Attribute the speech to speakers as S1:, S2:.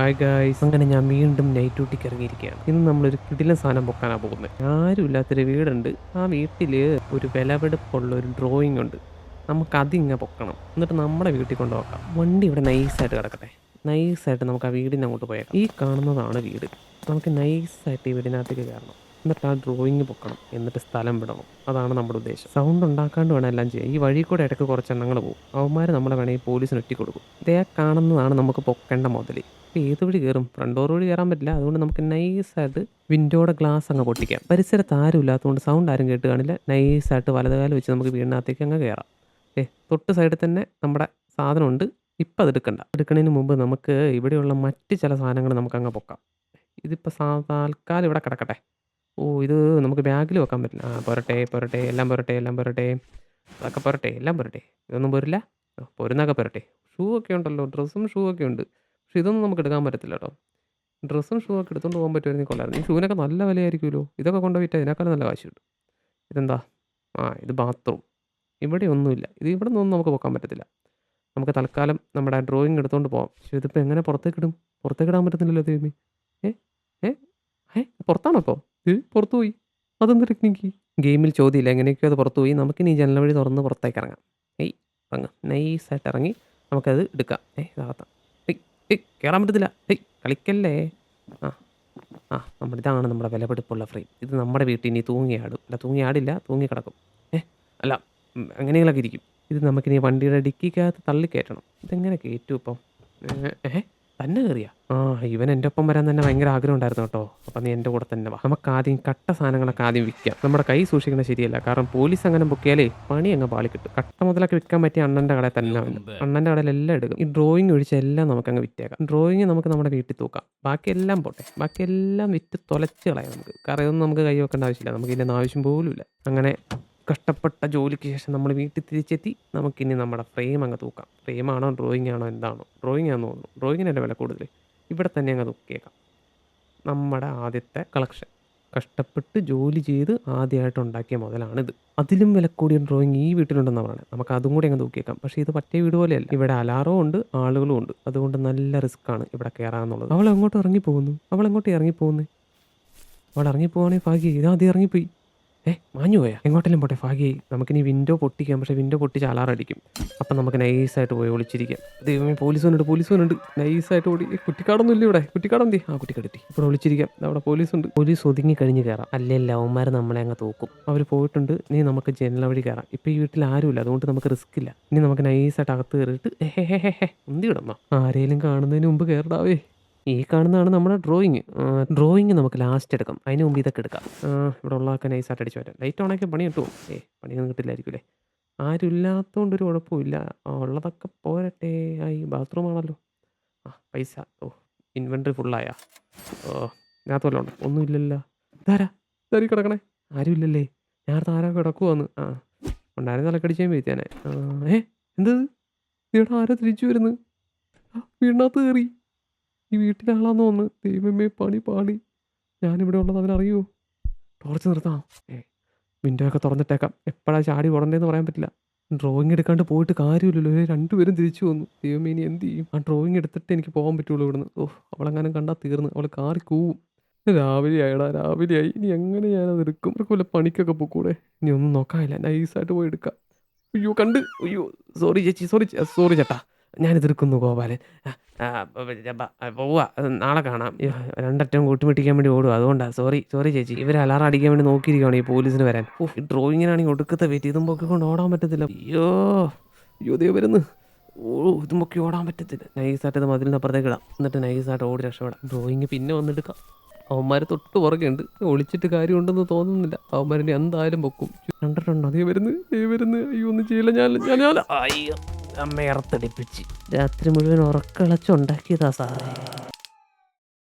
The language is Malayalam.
S1: ഹായ് ഗായ്സ് അങ്ങനെ ഞാൻ വീണ്ടും നൈറ്റ് ഡ്യൂട്ടിക്ക് ഇറങ്ങിയിരിക്കുകയാണ്. ഇന്ന് നമ്മളൊരു കിടിലൻ സാധനം പൊക്കാനാണ് പോകുന്നത്. ആരും ഇല്ലാത്തൊരു വീടുണ്ട്. ആ വീട്ടിൽ ഒരു വിലവെടുപ്പുള്ള ഒരു ഡ്രോയിങ് ഉണ്ട്. നമുക്ക് അതിങ്ങ പൊക്കണം. എന്നിട്ട് നമ്മുടെ വീട്ടിൽ കൊണ്ട് നോക്കാം വണ്ടി ഇവിടെ നൈസായിട്ട് കിടക്കട്ടെ. നൈസായിട്ട് നമുക്ക് ആ വീടിന് അങ്ങോട്ട് പോയേക്കാം. ഈ കാണുന്നതാണ് വീട്. നമുക്ക് നൈസായിട്ട് ഈ വീടിനകത്തേക്ക് കയറണം. എന്നിട്ട് ആ ഡ്രോയിങ് പൊക്കണം. എന്നിട്ട് സ്ഥലം വിടണം. അതാണ് നമ്മുടെ ഉദ്ദേശം. സൗണ്ട് ഉണ്ടാക്കാണ്ട് വേണം എല്ലാം ചെയ്യാം ഈ വഴി കൂടെ ഇടയ്ക്ക് കുറച്ച് എണ്ണങ്ങൾ പോകും. അവന്മാർ നമ്മളെ വേണമെങ്കിൽ പോലീസിന് ഒറ്റിക്കൊടുക്കും. ഇതേ കാണുന്നതാണ് നമുക്ക് പൊക്കേണ്ട മുതൽ ഇപ്പോൾ ഏത് വഴി കയറും ഫ്രണ്ട് ഡോർ വഴി കയറാൻ പറ്റില്ല. അതുകൊണ്ട് നമുക്ക് നൈസായിട്ട് വിൻഡോയുടെ ഗ്ലാസ് അങ്ങ് പൊട്ടിക്കാം. പരിസരത്ത് ആരും ഇല്ലാത്തതുകൊണ്ട് സൗണ്ട് ആരും കേട്ട് കാണില്ല. നൈസായിട്ട് വലതുകാലം വെച്ച് നമുക്ക് വീടിനകത്തേക്ക് അങ്ങ് കയറാം ഏ തൊട്ട് സൈഡിൽ തന്നെ നമ്മുടെ സാധനമുണ്ട്. ഇപ്പം അത് എടുക്കണ്ട. എടുക്കുന്നതിന് മുമ്പ് നമുക്ക് ഇവിടെയുള്ള മറ്റ് ചില സാധനങ്ങൾ നമുക്ക് അങ്ങ് പൊക്കാം. ഇതിപ്പോൾ സാ താൽക്കാലം ഇവിടെ കിടക്കട്ടെ. ഓ ഇത് നമുക്ക് ബാഗിൽ വെക്കാൻ പറ്റില്ല. ആ പോരട്ടെ പോരട്ടെ എല്ലാം പോരട്ടെ എല്ലാം പോരട്ടെ. അതൊക്കെ പോരട്ടെ എല്ലാം പോരട്ടെ. ഇതൊന്നും പോരില്ല. ആ, പൊരട്ടെ. ഷൂ ഒക്കെ ഉണ്ടല്ലോ ഡ്രസ്സും ഷൂ ഒക്കെ ഉണ്ട്. പക്ഷെ ഇതൊന്നും നമുക്ക് എടുക്കാൻ പറ്റത്തില്ല കേട്ടോ. ഡ്രസ്സും ഷൂ ഒക്കെ എടുത്തുകൊണ്ട് പോകാൻ പറ്റുമായിരുന്നു കൊള്ളായിരുന്നു. ഈ ഷൂവിനൊക്കെ നല്ല വിലയായിരിക്കുമല്ലോ. ഇതൊക്കെ കൊണ്ട് വിറ്റാൽ നല്ല കാശ് കിട്ടും. ഇതെന്താ? ആ ഇത് ബാത്റൂം. ഇവിടെ ഒന്നുമില്ല. ഇത് ഇവിടെ നിന്നൊന്നും നമുക്ക് പോക്കാൻ പറ്റത്തില്ല. നമുക്ക് തൽക്കാലം നമ്മുടെ ഡ്രോയിങ് എടുത്തുകൊണ്ട് പോകാം പക്ഷെ ഇതിപ്പോൾ എങ്ങനെ പുറത്തേക്കിടും? പുറത്തേക്കിടാൻ പറ്റത്തില്ലല്ലോ ദൈവമേ. ഏ ഏ ഏ പുറത്താണോ ഇപ്പോൾ ഏ പുറത്തു പോയി അതെന്ത് ടെക്നിക്ക് ഗെയിമിൽ ചോദ്യമില്ല. എങ്ങനെയൊക്കെയോ അത് പുറത്തു പോയി നമുക്കിനി ജനല വഴി തുറന്ന് പുറത്തേക്ക് ഇറങ്ങാം. ഏയ് ഇറങ്ങാം നൈസായിട്ട് ഇറങ്ങി നമുക്കത് എടുക്കാം. ഏയ് ഇതാകത്താം ഏയ് ഏയ് കയറാൻ പറ്റത്തില്ല. ഏയ് കളിക്കല്ലേ? ആ ആ നമ്മുടെ ഇതാണ് നമ്മുടെ വിലപിടിപ്പുള്ള ഫ്രെയിം ഇത് നമ്മുടെ വീട്ടിൽ ഇനി തൂങ്ങിയാടും. അല്ല തൂങ്ങിയാടില്ല തൂങ്ങി കിടക്കും ഏ അല്ല ഉം, എങ്ങനെയെങ്കിലൊക്കെ ഇരിക്കും. ഇത് നമുക്കിനി വണ്ടിയുടെ ഡിക്കിക്കകത്ത് തള്ളിക്കയറ്റണം. ഇതെങ്ങനെ കയറ്റും ഇപ്പം? ഏ, ഏ തന്നെ കയറിയാ ആ ഇവൻ എന്റെ ഒപ്പം വരാൻ തന്നെ ഭയങ്കര ആഗ്രഹം ഉണ്ടായിരുന്നു കേട്ടോ. അപ്പം നീ എന്റെ കൂടെ തന്നെ വാ. നമുക്ക് ആദ്യം കട്ട സാധനങ്ങളൊക്കെ ആദ്യം വിൽക്കാം. നമ്മുടെ കൈ സൂക്ഷിക്കുന്നത് ശരിയല്ല. കാരണം പോലീസ് അങ്ങനെ പൊക്കിയാലേ പണി അങ്ങ് പാളി കിട്ടും. കട്ട മുതലൊക്കെ വിൽക്കാൻ പറ്റിയ അണ്ണന്റെ കടയിൽ തന്നെ അണ്ണന്റെ അണ്ണന്റെ കടയിൽ എല്ലാം എടുക്കും. ഈ ഡ്രോയിങ് ഒഴിച്ച് എല്ലാം നമുക്ക് അങ്ങ് വിറ്റേക്കാം. ഡ്രോയിങ് നമുക്ക് നമ്മുടെ വീട്ടിൽ തൂക്കാം. ബാക്കി എല്ലാം പോട്ടെ. ബാക്കി എല്ലാം വിറ്റ് തുലച്ച് കളയാം നമുക്ക്. കറിയൊന്നും നമുക്ക് കൈ വെക്കേണ്ട ആവശ്യമില്ല. നമുക്ക് ഇതിന്റെ ആവശ്യം പോലും ഇല്ല അങ്ങനെ കഷ്ടപ്പെട്ട ജോലിക്ക് ശേഷം നമ്മൾ വീട്ടിൽ തിരിച്ചെത്തി നമുക്കിനി നമ്മുടെ ഫ്രെയിം അങ്ങ് തൂക്കാം. ഫ്രെയിമാണോ ഡ്രോയിങ് ആണോ എന്താണോ? ഡ്രോയിങ് ആണെന്ന് തോന്നുന്നു. ഡ്രോയിങ്ങിനെ വില കൂടുതൽ. ഇവിടെ തന്നെ അങ്ങ് തൂക്കിയേക്കാം. നമ്മുടെ ആദ്യത്തെ കളക്ഷൻ കഷ്ടപ്പെട്ട് ജോലി ചെയ്ത് ആദ്യമായിട്ട് ഉണ്ടാക്കിയ മുതലാണിത്. അതിലും വില കൂടിയ ഡ്രോയിങ് ഈ വീട്ടിലുണ്ടെന്ന് പറയുന്നത്. നമുക്ക് അതും കൂടി അങ്ങ് തൂക്കിയേക്കാം. പക്ഷേ ഇത് പറ്റേ വീട് പോലെയല്ല. ഇവിടെ അലാറവും ഉണ്ട് ആളുകളും ഉണ്ട്. അതുകൊണ്ട് നല്ല റിസ്ക് ആണ് ഇവിടെ കയറാന്നുള്ളത്. അവൾ എങ്ങോട്ട് ഇറങ്ങി പോകുന്നു അവൾ എങ്ങോട്ട് ഇറങ്ങി പോകുന്നു അവൾ ഇറങ്ങി പോവാണെങ്കിൽ ഭാഗ്യം. ഇത് ആദ്യം ഇറങ്ങിപ്പോയി. ഏ മാഞ്ഞു പോയാ? എങ്ങോട്ടെല്ലാം പോട്ടെ ഭാഗ്യ നമുക്കിനി വിൻഡോ പൊട്ടിക്കാം പക്ഷേ വിൻഡോ പൊട്ടിച്ച് അലാറടിക്കും അപ്പം നമുക്ക് നൈസായിട്ട് പോയി ഒളിച്ചിരിക്കാം. ദൈവമേ പോലീസ് വന്നിട്ട് പോലീസ് വന്നിട്ട് നൈസായിട്ട് ഓടി കുട്ടിക്കാടൊന്നും ഇല്ല ഇവിടെ. കുറ്റിക്കാടെന്തി ആ കുട്ടിക്കാടെത്തി ഇവിടെ ഒളിച്ചിരിക്കാം. അവിടെ പോലീസ് ഉണ്ട് പോലീസ് ഒതുങ്ങി കഴിഞ്ഞ് കയറാം അല്ലേ ലവന്മാർ നമ്മളെ അങ്ങ് തോക്കും. അവർ പോയിട്ടുണ്ട്. ഇനി നമുക്ക് ജനല വഴി കയറാം ഇപ്പം ഈ വീട്ടിൽ ആരുമില്ല. അതുകൊണ്ട് നമുക്ക് റിസ്ക് ഇല്ല. ഇനി നമുക്ക് നൈസായിട്ട് അകത്ത് കയറിയിട്ട് ഹേ ഹേ ഹേ ഹേ ഉന്തി വിടന്നോ ആരെങ്കിലും കാണുന്നതിന് മുമ്പ് കയറടാവേ ഈ കാണുന്നതാണ് നമ്മുടെ ഡ്രോയിങ് ഡ്രോയിങ് നമുക്ക് ലാസ്റ്റ് എടുക്കാം. അതിന് മുമ്പ് ഇതൊക്കെ എടുക്കാം. ഇവിടെ ഉള്ളതൊക്കെ നൈസായിട്ട് അടിച്ചു വരാം ലൈറ്റ് ഓണാക്കി പണി കിട്ടുമോ? ഏ പണിയൊന്നും ആരും ഇല്ലാത്തതുകൊണ്ട് ഒരു കുഴപ്പമില്ല. ഉള്ളതൊക്കെ പോരട്ടെ. ആയി ബാത്റൂം ആണല്ലോ. ആ പൈസ. ഓ ഇൻവെൻട്രി ഫുള്ളായാ ഓ ഇതിനകത്ത് വല്ലതും ഉണ്ടോ? ഒന്നുമില്ലല്ലോ ഇതാരാ? ഇതാരി കിടക്കണേ? ആരും ഇല്ലല്ലേ? ഞാനടുത്ത് ആരോ കിടക്കുവാന്ന്. ആ ഉണ്ടായിരുന്ന തലക്കടിച്ചാൽ വീഴ്ത്തിയാനെ ഏ എന്ത്? ഇവിടെ ആരോ തിരിച്ചു വരുന്നു വീടിനകത്ത് കയറി. ഈ വീട്ടിലാളാന്ന് തോന്നുന്നു. ദൈവമേ പണി പാടി ഞാനിവിടെ ഉള്ളത് അവനറിയോ ടോർച്ച് നിർത്താം ഏ വിൻഡോ ഒക്കെ തുറന്നിട്ടേക്കാം. എപ്പോഴാണ് ചാടി ഉടണ്ടേന്ന് പറയാൻ പറ്റില്ല. ഡ്രോയിങ് എടുക്കാണ്ട് പോയിട്ട് കാര്യമില്ലല്ലോ. രണ്ടുപേരും തിരിച്ചു വന്നു. ദൈവമേ ഇനി എന്ത് ചെയ്യും? ആ ഡ്രോയിങ് എടുത്തിട്ട് എനിക്ക് പോകാൻ പറ്റുള്ളൂ ഇവിടുന്ന്. ഓ അവളെങ്ങാനും കണ്ടാൽ തീർന്ന്. അവൾ കാറി കൂവും. രാവിലെ ആയടാ രാവിലെ ആയി. ഇനി എങ്ങനെ ഞാനത് എടുക്കും? അവർക്ക് വല്ല പണിക്കൊക്കെ പോക്കൂടെ? ഇനി ഒന്നും നോക്കാനില്ല. നൈസായിട്ട് പോയി എടുക്കാം. അയ്യോ കണ്ട്. അയ്യോ സോറി ചേച്ചി സോറി സോറി ചേട്ടാ. ഞാനിത് എടുക്കുന്നു ഗോപാലൻ പോവുക നാളെ കാണാം. രണ്ടറ്റം കൂട്ടിമുട്ടിക്കാൻ വേണ്ടി ഓടുക അതുകൊണ്ടാണ് സോറി സോറി ചേച്ചി. ഇവർ അലാറം അടിക്കാൻ വേണ്ടി നോക്കിയിരിക്കുകയാണ് ഈ പോലീസിന് വരാൻ. ഓ ഡ്രോയിങ്ങിനാണെങ്കിൽ ഒടുക്കത്തെ വെയിറ്റ്. ഇതും പൊക്കി കൊണ്ട് ഓടാൻ പറ്റത്തില്ല. അയ്യോ അയ്യോ ദേ വരുന്നു. ഓ ഇതും പൊക്കി ഓടാൻ പറ്റത്തില്ല. നൈസായിട്ട് ഇത് മതിലിന് അപ്പുറത്തേക്ക് ഇടാം. എന്നിട്ട് നൈസായിട്ട് ഓടി രക്ഷപ്പെടാം. ഡ്രോയിങ് പിന്നെ വന്നെടുക്കാം. അവന്മാർ തൊട്ട് പുറകെയുണ്ട്. ഒളിച്ചിട്ട് കാര്യമുണ്ടെന്ന് തോന്നുന്നില്ല. അവന്മാരെ എന്തായാലും പൊക്കും. കണ്ടിട്ടുണ്ടോ? അതേ വരുന്നു ദേ വരുന്നു. അയ്യോ ഒന്നും ചെയ്യില്ല. ഞാൻ ഞാൻ അയ്യോ. അമ്മ ഇറത്തടിപ്പിച്ച് രാത്രി മുഴുവൻ ഉറക്കളച്ചുണ്ടാക്കിയതാ സാറേ.